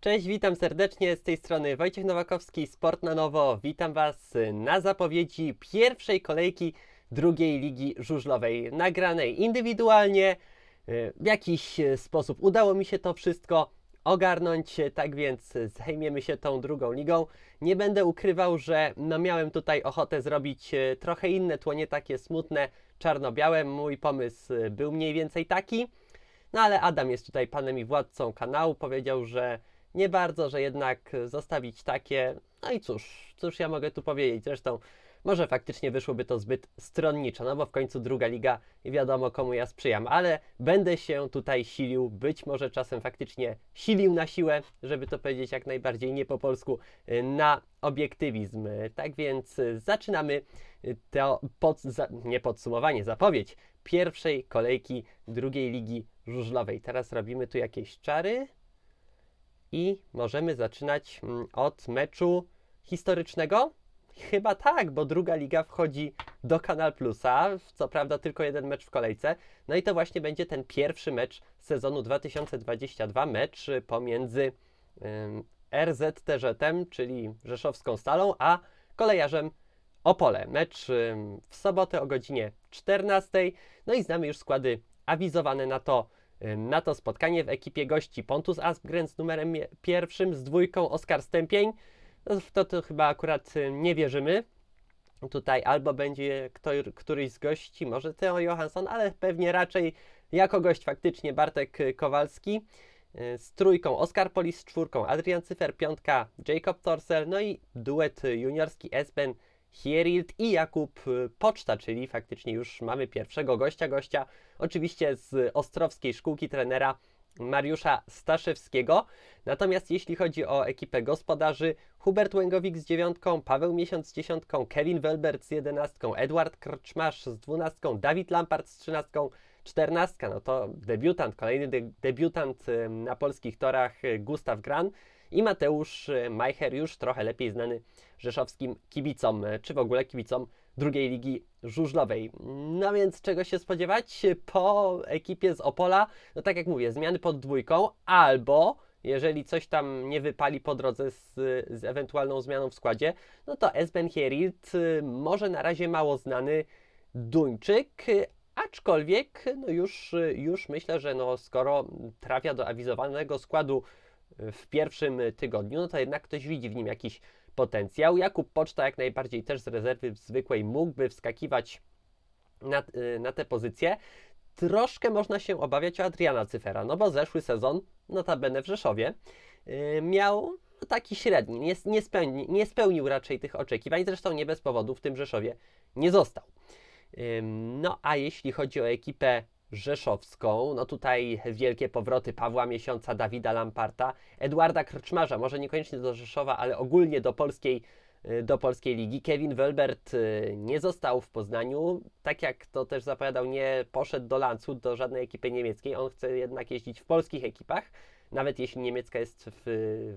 Cześć, witam serdecznie. Z tej strony Wojciech Nowakowski, Sport na Nowo. Witam Was na zapowiedzi pierwszej kolejki drugiej ligi żużlowej, nagranej indywidualnie. W jakiś sposób udało mi się to wszystko ogarnąć, tak więc zajmiemy się tą drugą ligą. Nie będę ukrywał, że no miałem tutaj ochotę zrobić e, trochę inne tło, nie takie smutne, czarno-białe. Mój pomysł był mniej więcej taki. No ale Adam jest tutaj panem i władcą kanału, powiedział, że nie bardzo, że jednak zostawić takie. No i cóż, cóż ja mogę tu powiedzieć. Zresztą może faktycznie wyszłoby to zbyt stronniczo, no bo w końcu druga liga wiadomo komu ja sprzyjam, ale będę się tutaj silił, być może czasem faktycznie silił na siłę, żeby to powiedzieć jak najbardziej nie po polsku, na obiektywizm. Tak więc zaczynamy to pod, za, nie podsumowanie, zapowiedź pierwszej kolejki drugiej ligi żużlowej. Teraz robimy tu jakieś czary i możemy zaczynać mm, od meczu historycznego. Chyba tak, bo druga liga wchodzi do Kanal Plusa. Co prawda tylko jeden mecz w kolejce. No i to właśnie będzie ten pierwszy mecz sezonu 2022. Mecz pomiędzy ym, RZTŻ, czyli Rzeszowską Stalą, a kolejarzem Opole. Mecz w sobotę o godzinie 14. No i znamy już składy awizowane na to na to spotkanie w ekipie gości Pontus Aspgren z numerem pierwszym, z dwójką Oskar Stępień. No, w to, to chyba akurat nie wierzymy. Tutaj albo będzie kto, któryś z gości, może Theo Johansson, ale pewnie raczej jako gość faktycznie Bartek Kowalski. Z trójką Oskar Polis, z czwórką Adrian Cyfer, piątka Jacob Torsel, no i duet juniorski Esben Hierild i Jakub y, Poczta, czyli faktycznie już mamy pierwszego gościa, gościa oczywiście z Ostrowskiej Szkółki trenera Mariusza Staszewskiego. Natomiast jeśli chodzi o ekipę gospodarzy, Hubert Łęgowik z dziewiątką, Paweł Miesiąc z dziesiątką, Kevin Welbert z jedenastką, Edward Krczmasz z dwunastką, Dawid Lampard z trzynastką, czternastka, no to debiutant, kolejny de debiutant na polskich torach Gustaw Gran i Mateusz Majcher, już trochę lepiej znany rzeszowskim kibicom, czy w ogóle kibicom drugiej ligi żużlowej. No więc czego się spodziewać po ekipie z Opola? No tak jak mówię, zmiany pod dwójką, albo jeżeli coś tam nie wypali po drodze z, z ewentualną zmianą w składzie, no to Esben Hierilt, może na razie mało znany Duńczyk, aczkolwiek no już, już myślę, że no skoro trafia do awizowanego składu w pierwszym tygodniu, no to jednak ktoś widzi w nim jakiś potencjał. Jakub Poczta jak najbardziej też z rezerwy zwykłej mógłby wskakiwać na, y, na tę pozycję. Troszkę można się obawiać o Adriana Cyfera, no bo zeszły sezon, notabene w Rzeszowie, yy, miał taki średni, nie, nie, spełni, nie spełnił raczej tych oczekiwań, zresztą nie bez powodu w tym Rzeszowie nie został. No a jeśli chodzi o ekipę rzeszowską. No tutaj wielkie powroty Pawła Miesiąca, Dawida Lamparta, Edwarda Krczmarza, może niekoniecznie do Rzeszowa, ale ogólnie do polskiej, y, do polskiej ligi. Kevin Welbert y, nie został w Poznaniu, tak jak to też zapowiadał, nie poszedł do Landshut, do żadnej ekipy niemieckiej. On chce jednak jeździć w polskich ekipach, nawet jeśli niemiecka jest w,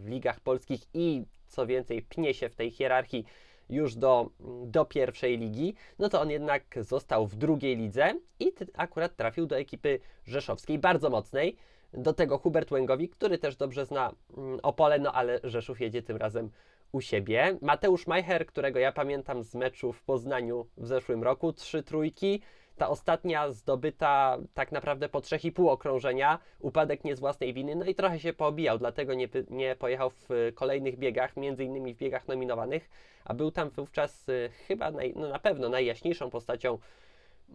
w ligach polskich i co więcej pnie się w tej hierarchii już do, do pierwszej ligi, no to on jednak został w drugiej lidze i akurat trafił do ekipy rzeszowskiej, bardzo mocnej. Do tego Hubert Łęgowik, który też dobrze zna mm, Opole, no ale Rzeszów jedzie tym razem u siebie. Mateusz Majcher, którego ja pamiętam z meczu w Poznaniu w zeszłym roku, trzy trójki. Ta ostatnia zdobyta tak naprawdę po 3,5 okrążenia, upadek nie z własnej winy, no i trochę się poobijał, dlatego nie, nie pojechał w kolejnych biegach, między innymi w biegach nominowanych, a był tam wówczas y, chyba naj, no na pewno najjaśniejszą postacią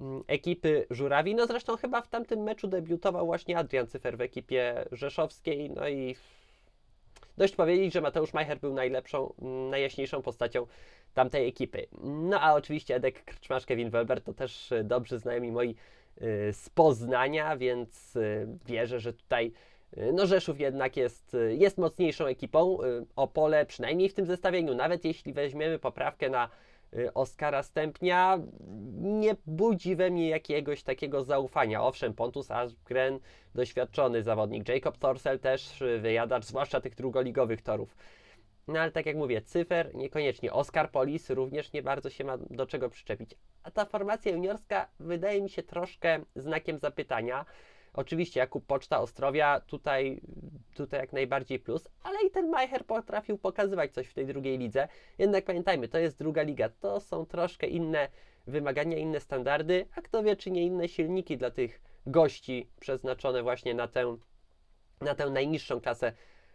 mm, ekipy Żurawi. No zresztą chyba w tamtym meczu debiutował właśnie Adrian Cyfer w ekipie rzeszowskiej, no i dość powiedzieć, że Mateusz Majcher był najlepszą, mm, najjaśniejszą postacią tamtej ekipy. No a oczywiście Edek Krczmasz, Kevin to też y, dobrzy znajomi moi y, z Poznania, więc y, wierzę, że tutaj no Rzeszów jednak jest, jest mocniejszą ekipą. Opole przynajmniej w tym zestawieniu, nawet jeśli weźmiemy poprawkę na Oskara Stępnia, nie budzi we mnie jakiegoś takiego zaufania. Owszem, Pontus Asgren, doświadczony zawodnik, Jacob Torsel też wyjadacz, zwłaszcza tych drugoligowych torów. No ale tak jak mówię, cyfer niekoniecznie. Oscar Polis również nie bardzo się ma do czego przyczepić. A ta formacja juniorska wydaje mi się troszkę znakiem zapytania. Oczywiście Jakub Poczta Ostrowia tutaj, tutaj jak najbardziej plus, ale i ten Majcher potrafił pokazywać coś w tej drugiej lidze. Jednak pamiętajmy, to jest druga liga, to są troszkę inne wymagania, inne standardy, a kto wie, czy nie inne silniki dla tych gości przeznaczone właśnie na tę, na tę najniższą klasę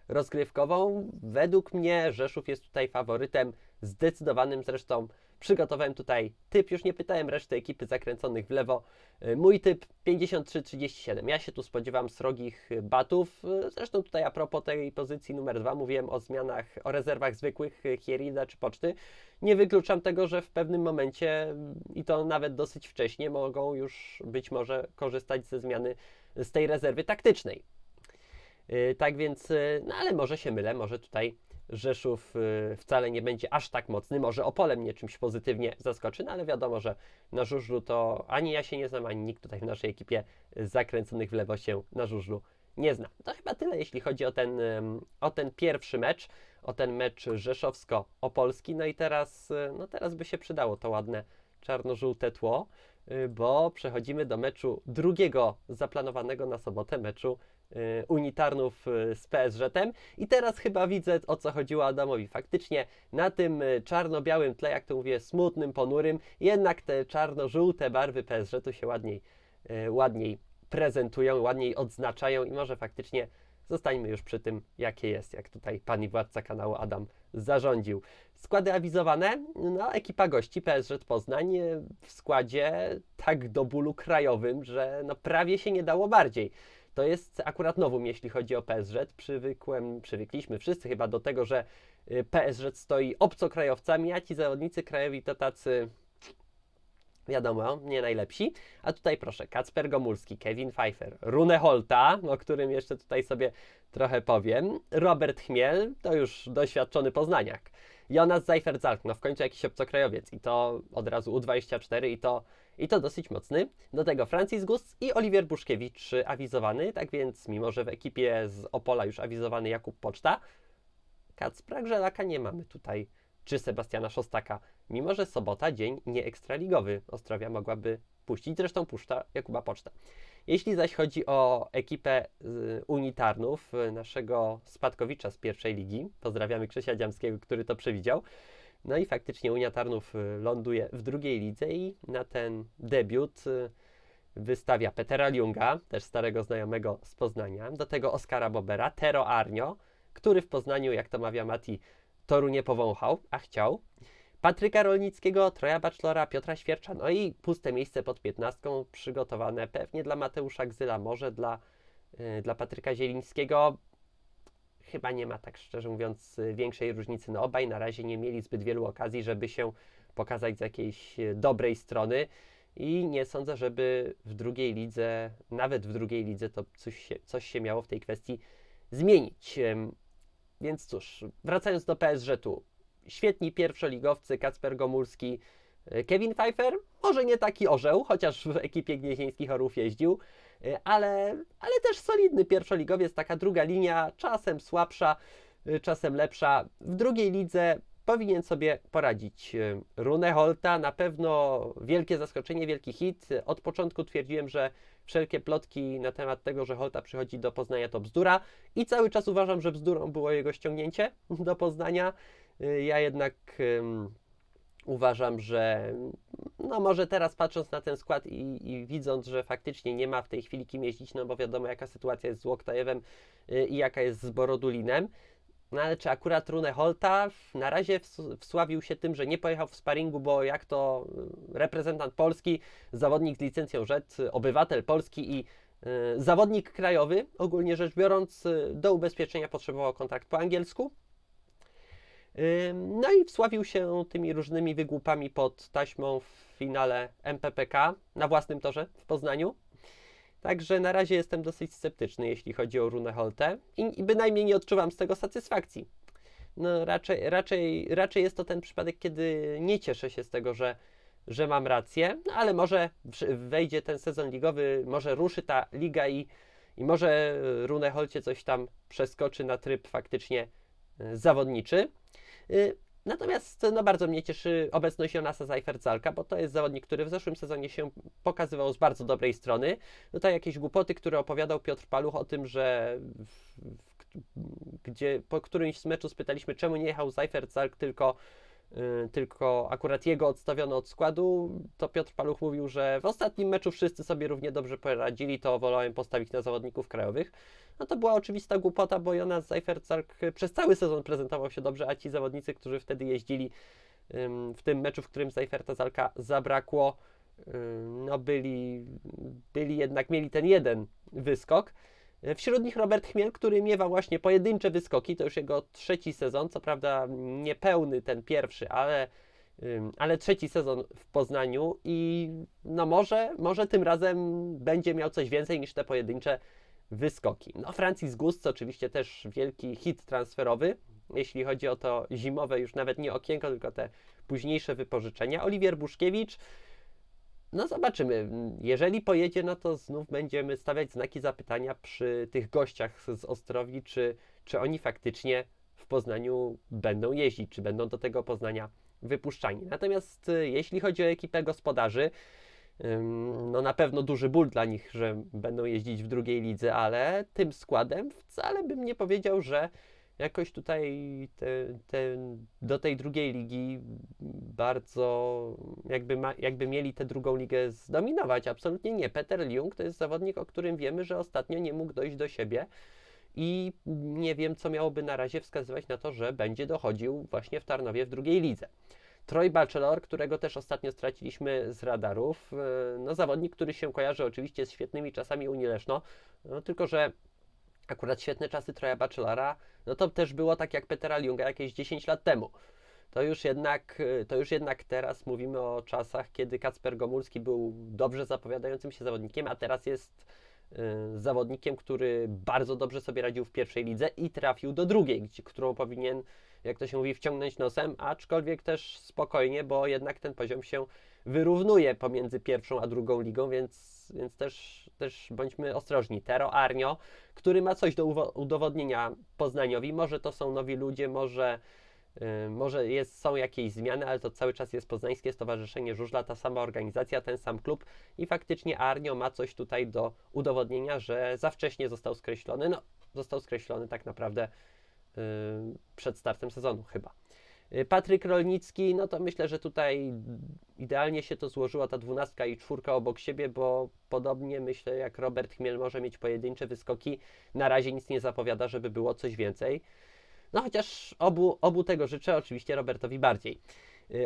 rozgrywkową. Według mnie Rzeszów jest tutaj faworytem zdecydowanym, zresztą przygotowałem tutaj typ, już nie pytałem reszty ekipy zakręconych w lewo. Y, Mój typ 53-37. Ja się tu spodziewam srogich batów. Y, Zresztą tutaj a propos tej pozycji numer dwa mówiłem o zmianach, o rezerwach zwykłych Hierida czy Poczty. Nie wykluczam tego, że w pewnym momencie mm, i to nawet dosyć wcześnie mogą już być może korzystać ze zmiany z tej rezerwy taktycznej. Tak więc, no ale może się mylę, może tutaj Rzeszów yy, wcale nie będzie aż tak mocny, może Opole mnie czymś pozytywnie zaskoczy, no ale wiadomo, że na żużlu to ani ja się nie znam, ani nikt tutaj w naszej ekipie zakręconych w lewo się na żużlu nie zna. To chyba tyle, jeśli chodzi o ten, o ten pierwszy mecz, o ten mecz rzeszowsko-opolski. No i teraz, yy, no teraz by się przydało to ładne czarno-żółte tło, yy, bo przechodzimy do meczu drugiego zaplanowanego na sobotę, meczu y, unitarnów y, z PSŻ-em i teraz chyba widzę o co chodziło Adamowi. Faktycznie na tym y, czarno-białym tle, jak to mówię, smutnym, ponurym, jednak te czarno-żółte barwy PSG-u się ładniej, y, ładniej prezentują, ładniej odznaczają i może faktycznie zostańmy już przy tym, jakie jest, jak tutaj pan i władca kanału Adam zarządził. Składy awizowane, no ekipa gości PSG Poznań y, w składzie tak do bólu krajowym, że no prawie się nie dało bardziej. To jest akurat nowum, jeśli chodzi o PSG. Przywykłem, przywykliśmy wszyscy chyba do tego, że y, PSG stoi obcokrajowcami, a ci zawodnicy krajowi to tacy, wiadomo, nie najlepsi. A tutaj proszę, Kacper Gomulski, Kevin Pfeiffer, Rune Holta, o którym jeszcze tutaj sobie trochę powiem, Robert Chmiel, to już doświadczony poznaniak, Jonas Seifert-Zalk, no w końcu jakiś obcokrajowiec i to od razu U24 i to, i to dosyć mocny. Do tego Francis Gus i Oliwier Buszkiewicz awizowany, tak więc mimo, że w ekipie z Opola już awizowany Jakub Poczta, Kacpra Grzelaka nie mamy tutaj, czy Sebastiana Szostaka, mimo że sobota dzień nie ekstraligowy. Ostrowia mogłaby puścić, zresztą puszcza Jakuba Poczta. Jeśli zaś chodzi o ekipę y, unitarnów, y, naszego spadkowicza z pierwszej ligi, pozdrawiamy Krzysia Dziamskiego, który to przewidział, no i faktycznie Unia Tarnów y, ląduje w drugiej lidze i na ten debiut y, wystawia Petera Ljunga, też starego znajomego z Poznania, do tego Oskara Bobera, Tero Arnio, który w Poznaniu, jak to mawia Mati, toru nie powąchał, a chciał. Patryka Rolnickiego, Troja Bachelora, Piotra Świercza, no i puste miejsce pod piętnastką przygotowane pewnie dla Mateusza Gzyla, może dla, y, dla Patryka Zielińskiego. Chyba nie ma, tak szczerze mówiąc, większej różnicy. No obaj na razie nie mieli zbyt wielu okazji, żeby się pokazać z jakiejś y, dobrej strony i nie sądzę, żeby w drugiej lidze, nawet w drugiej lidze, to coś się, coś się miało w tej kwestii zmienić. Więc cóż, wracając do PSG tu, świetni pierwszoligowcy, Kacper Gomulski, y, Kevin Pfeiffer, może nie taki orzeł, chociaż w ekipie Gnieźnieńskich Orłów jeździł, ale, ale też solidny pierwszoligowiec, taka druga linia, czasem słabsza, y, czasem lepsza. W drugiej lidze powinien sobie poradzić. Y, Rune Holta na pewno wielkie zaskoczenie, wielki hit. Od początku twierdziłem, że wszelkie plotki na temat tego, że Holta przychodzi do Poznania to bzdura i cały czas uważam, że bzdurą było jego ściągnięcie do Poznania. Ja jednak uważam, że no może teraz patrząc na ten skład i, i widząc, że faktycznie nie ma w tej chwili kim jeździć, no bo wiadomo jaka sytuacja jest z Łoktajewem y, i jaka jest z Borodulinem, no ale czy akurat Rune Holta na razie ws- wsławił się tym, że nie pojechał w sparingu, bo jak to y, reprezentant Polski, zawodnik z licencją rzet, y, obywatel Polski i y, zawodnik krajowy, ogólnie rzecz biorąc, do ubezpieczenia potrzebował kontrakt po angielsku. No i wsławił się tymi różnymi wygłupami pod taśmą w finale MPPK na własnym torze w Poznaniu. Także na razie jestem dosyć sceptyczny, jeśli chodzi o Runę Holte i, i bynajmniej nie odczuwam z tego satysfakcji. No raczej, raczej, raczej jest to ten przypadek, kiedy nie cieszę się z tego, że, że mam rację, no ale może wejdzie ten sezon ligowy, może ruszy ta liga i, i może Rune Holcie coś tam przeskoczy na tryb faktycznie y, zawodniczy. Y, Natomiast no, bardzo mnie cieszy obecność Jonasa Zajfercalka, bo to jest zawodnik, który w zeszłym sezonie się pokazywał z bardzo dobrej strony. Tutaj jakieś głupoty, które opowiadał Piotr Paluch o tym, że w, w, gdzie po którymś z meczu spytaliśmy, czemu nie jechał Zajfercalk, tylko y, tylko akurat jego odstawiono od składu, to Piotr Paluch mówił, że w ostatnim meczu wszyscy sobie równie dobrze poradzili, to wolałem postawić na zawodników krajowych. No to była oczywista głupota, bo Jonas Zajfercalk przez cały sezon prezentował się dobrze, a ci zawodnicy, którzy wtedy jeździli w tym meczu, w którym Zajfercalka zabrakło, no byli, byli jednak, mieli ten jeden wyskok. Wśród nich Robert Chmiel, który miewa właśnie pojedyncze wyskoki, to już jego trzeci sezon, co prawda niepełny ten pierwszy, ale, ale trzeci sezon w Poznaniu i no może, może tym razem będzie miał coś więcej niż te pojedyncze wyskoki. No Francis Gust oczywiście też wielki hit transferowy, jeśli chodzi o to zimowe, już nawet nie okienko, tylko te późniejsze wypożyczenia. Oliwier Buszkiewicz, no zobaczymy. Jeżeli pojedzie, no to znów będziemy stawiać znaki zapytania przy tych gościach z Ostrowi, czy, czy oni faktycznie w Poznaniu będą jeździć, czy będą do tego Poznania wypuszczani. Natomiast y, jeśli chodzi o ekipę gospodarzy, no na pewno duży ból dla nich, że będą jeździć w drugiej lidze, ale tym składem wcale bym nie powiedział, że jakoś tutaj te, te, do tej drugiej ligi bardzo jakby, ma, jakby mieli tę drugą ligę zdominować. Absolutnie nie. Peter Liung to jest zawodnik, o którym wiemy, że ostatnio nie mógł dojść do siebie i nie wiem, co miałoby na razie wskazywać na to, że będzie dochodził właśnie w Tarnowie w drugiej lidze. Troy Bachelor, którego też ostatnio straciliśmy z radarów, no zawodnik, który się kojarzy oczywiście z świetnymi czasami Unii Leszno, no, tylko że akurat świetne czasy Troja Bachelora, no to też było tak jak Petera Liunga jakieś 10 lat temu. To już, jednak, to już jednak teraz mówimy o czasach, kiedy Kacper Gomulski był dobrze zapowiadającym się zawodnikiem, a teraz jest y, zawodnikiem, który bardzo dobrze sobie radził w pierwszej lidze i trafił do drugiej, którą powinien, jak to się mówi, wciągnąć nosem, aczkolwiek też spokojnie, bo jednak ten poziom się wyrównuje pomiędzy pierwszą a drugą ligą, więc, więc też, też bądźmy ostrożni. Tero Arnio, który ma coś do udowodnienia Poznaniowi, może to są nowi ludzie, może, yy, może jest, są jakieś zmiany, ale to cały czas jest Poznańskie Stowarzyszenie Żużla, ta sama organizacja, ten sam klub i faktycznie Arnio ma coś tutaj do udowodnienia, że za wcześnie został skreślony. No, został skreślony tak naprawdę przed startem sezonu chyba. Patryk Rolnicki, no to myślę, że tutaj idealnie się to złożyła ta dwunastka i czwórka obok siebie, bo podobnie myślę, jak Robert Chmiel może mieć pojedyncze wyskoki, na razie nic nie zapowiada, żeby było coś więcej. No chociaż obu, obu tego życzę, oczywiście Robertowi bardziej.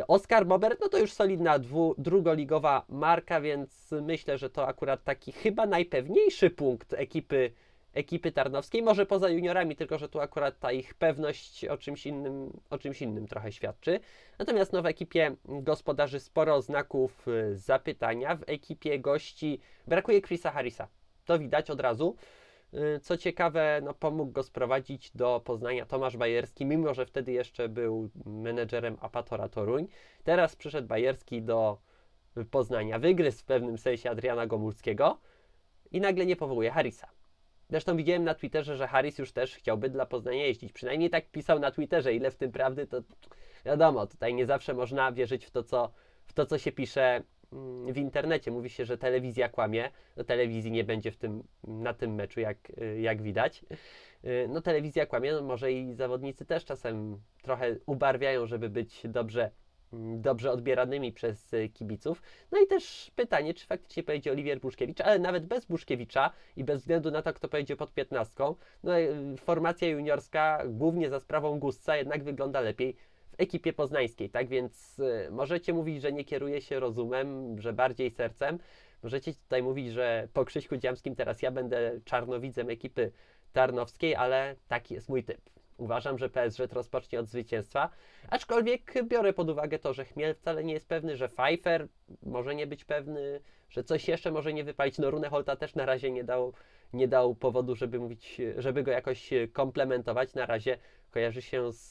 Oskar Bobert, no to już solidna dwu, drugoligowa marka, więc myślę, że to akurat taki chyba najpewniejszy punkt ekipy ekipy tarnowskiej, może poza juniorami, tylko że tu akurat ta ich pewność o czymś innym, o czymś innym trochę świadczy. Natomiast no, w ekipie gospodarzy sporo znaków y, zapytania. W ekipie gości brakuje Chrisa Harrisa. To widać od razu. Y, co ciekawe, no, pomógł go sprowadzić do Poznania Tomasz Bajerski, mimo że wtedy jeszcze był menedżerem Apatora Toruń. Teraz przyszedł Bajerski do Poznania, wygryzł w pewnym sensie Adriana Gomulskiego i nagle nie powołuje Harrisa. Zresztą widziałem na Twitterze, że Harris już też chciałby dla Poznania jeździć. Przynajmniej tak pisał na Twitterze. Ile w tym prawdy, to wiadomo, tutaj nie zawsze można wierzyć w to, co, w to, co się pisze mm, w internecie. Mówi się, że telewizja kłamie. No telewizji nie będzie w tym, na tym meczu, jak, jak widać. No telewizja kłamie, no może i zawodnicy też czasem trochę ubarwiają, żeby być dobrze dobrze odbieranymi przez y, kibiców. No i też pytanie, czy faktycznie pojedzie Oliwier Buszkiewicz, ale nawet bez Buszkiewicza i bez względu na to, kto pojedzie pod piętnastką, no y, formacja juniorska, głównie za sprawą Gustca, jednak wygląda lepiej w ekipie poznańskiej, tak więc y, możecie mówić, że nie kieruje się rozumem, że bardziej sercem, możecie tutaj mówić, że po Krzyśku Dziamskim teraz ja będę czarnowidzem ekipy tarnowskiej, ale taki jest mój typ. Uważam, że PSG rozpocznie od zwycięstwa, aczkolwiek biorę pod uwagę to, że Chmiel wcale nie jest pewny, że Pfeiffer może nie być pewny, że coś jeszcze może nie wypalić. No Runeholta też na razie nie dał, nie dał powodu, żeby mówić, żeby go jakoś komplementować. Na razie kojarzy się z,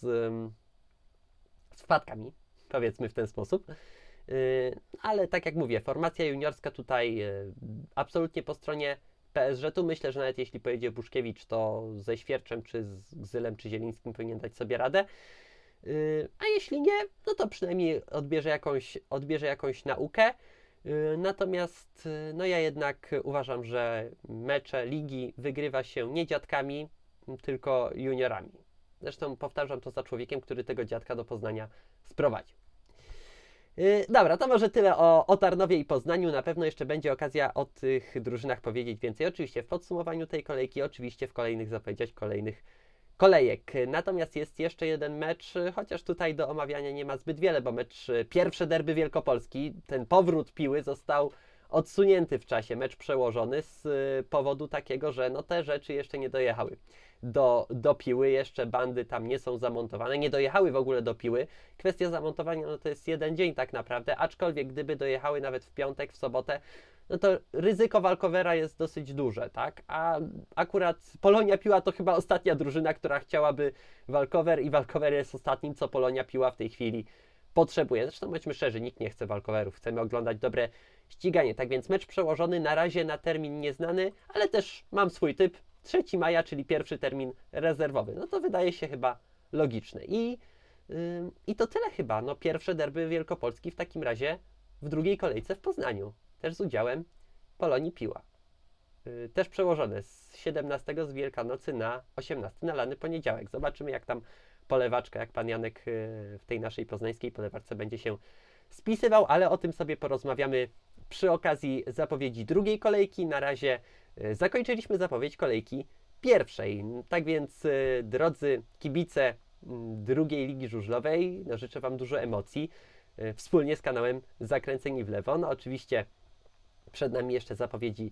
z wpadkami, powiedzmy w ten sposób. Yy, ale tak jak mówię, formacja juniorska tutaj yy, absolutnie po stronie PSG tu myślę, że nawet jeśli pojedzie Buszkiewicz, to ze Świerczem, czy z Gzylem, czy Zielińskim powinien dać sobie radę. Y, A jeśli nie, no to przynajmniej odbierze jakąś, odbierze jakąś naukę. Y, Natomiast y, no ja jednak uważam, że mecze ligi wygrywa się nie dziadkami, tylko juniorami. Zresztą powtarzam to za człowiekiem, który tego dziadka do Poznania sprowadził. Yy, dobra, to może tyle o, o Tarnowie i Poznaniu. Na pewno jeszcze będzie okazja o tych drużynach powiedzieć więcej. Oczywiście w podsumowaniu tej kolejki, oczywiście w kolejnych zapowiedziach kolejnych kolejek. Natomiast jest jeszcze jeden mecz, y, chociaż tutaj do omawiania nie ma zbyt wiele, bo mecz y, pierwsze derby Wielkopolski, ten powrót piły został odsunięty w czasie, mecz przełożony z y, powodu takiego, że no te rzeczy jeszcze nie dojechały do, do piły, jeszcze bandy tam nie są zamontowane, nie dojechały w ogóle do piły. Kwestia zamontowania no to jest jeden dzień tak naprawdę, aczkolwiek gdyby dojechały nawet w piątek, w sobotę, no to ryzyko walkowera jest dosyć duże, tak? A akurat Polonia Piła to chyba ostatnia drużyna, która chciałaby walkover i walkover jest ostatnim, co Polonia Piła w tej chwili potrzebuje. Zresztą bądźmy szczerzy, nikt nie chce walkowerów, chcemy oglądać dobre ściganie. Tak więc mecz przełożony na razie na termin nieznany, ale też mam swój typ. 3 maja, czyli pierwszy termin rezerwowy. No to wydaje się chyba logiczne. I, ym, i to tyle chyba. No pierwsze derby Wielkopolski w takim razie w drugiej kolejce w Poznaniu. Też z udziałem Polonii Piła. Yy, też przełożone z 17 z Wielkanocy na 18 na lany poniedziałek. Zobaczymy jak tam polewaczka, jak pan Janek yy, w tej naszej poznańskiej polewaczce będzie się spisywał, ale o tym sobie porozmawiamy przy okazji zapowiedzi drugiej kolejki. Na razie e, zakończyliśmy zapowiedź kolejki pierwszej. Tak więc, e, drodzy kibice drugiej ligi żużlowej, no życzę Wam dużo emocji e, wspólnie z kanałem Zakręceni w lewo. No oczywiście przed nami jeszcze zapowiedzi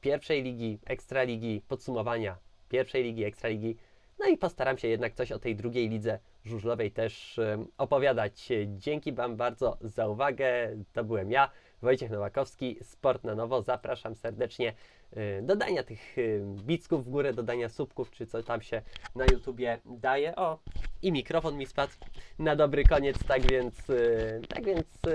pierwszej ligi, ekstraligi, podsumowania pierwszej ligi, ekstraligi. No i postaram się jednak coś o tej drugiej lidze żużlowej też opowiadać. Dzięki Wam bardzo za uwagę. To byłem ja, Wojciech Nowakowski, Sport na Nowo. Zapraszam serdecznie y, do dania tych y, bicków w górę, dodania subków, czy co tam się na YouTubie daje. O, i mikrofon mi spadł na dobry koniec, tak więc, y, tak więc to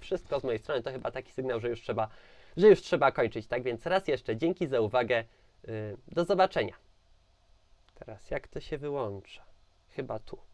wszystko z mojej strony. To chyba taki sygnał, że już trzeba, że już trzeba kończyć. Tak więc raz jeszcze dzięki za uwagę. Do zobaczenia. Teraz jak to się wyłącza? Chyba tu.